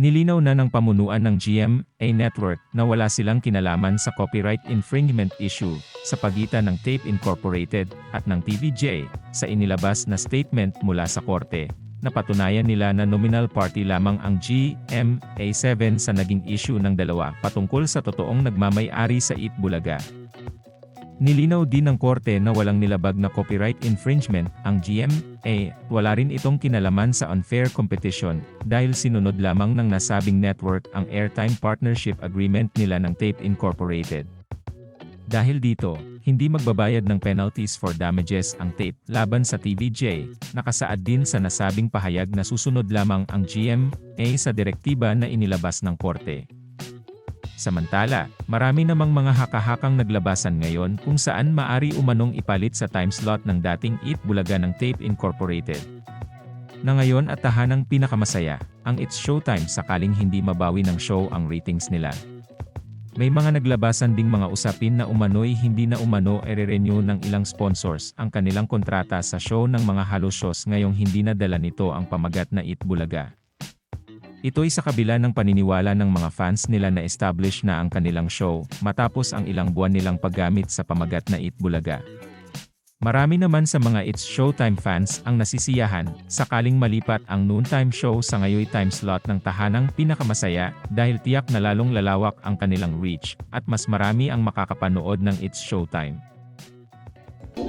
Nilinaw na ng pamunuan ng GMA Network na wala silang kinalaman sa copyright infringement issue sa pagitan ng Tape Incorporated at ng TVJ sa inilabas na statement mula sa korte. Napatunayan nila na nominal party lamang ang GMA7 sa naging issue ng dalawa patungkol sa totoong nagmamay-ari sa Eat Bulaga. Nilinaw din ng korte na walang nilabag na copyright infringement ang GMA, wala rin itong kinalaman sa unfair competition dahil sinunod lamang ng nasabing network ang airtime partnership agreement nila ng Tape Incorporated. Dahil dito, hindi magbabayad ng penalties for damages ang tape laban sa TVJ, nakasaad din sa nasabing pahayag na susunod lamang ang GMA sa direktiba na inilabas ng korte. Samantala, marami namang mga hakahakang naglabasan ngayon kung saan maari umanong ipalit sa time slot ng dating Eat Bulaga ng Tape Incorporated. Na ngayon at tahanang pinakamasaya, ang It's Showtime sakaling hindi mabawi ng show ang ratings nila. May mga naglabasan ding mga usapin na umano'y hindi na umano ere-renew ng ilang sponsors ang kanilang kontrata sa show ng mga halo shows ngayong hindi na dala nito ang pamagat na Eat Bulaga. Ito'y sa kabila ng paniniwala ng mga fans nila na establish na ang kanilang show, matapos ang ilang buwan nilang paggamit sa pamagat na It Bulaga. Marami naman sa mga It's Showtime fans ang nasisiyahan, sakaling malipat ang noontime show sa ngayoy time slot ng tahanang pinakamasaya, dahil tiyak na lalong lalawak ang kanilang reach, at mas marami ang makakapanood ng It's Showtime.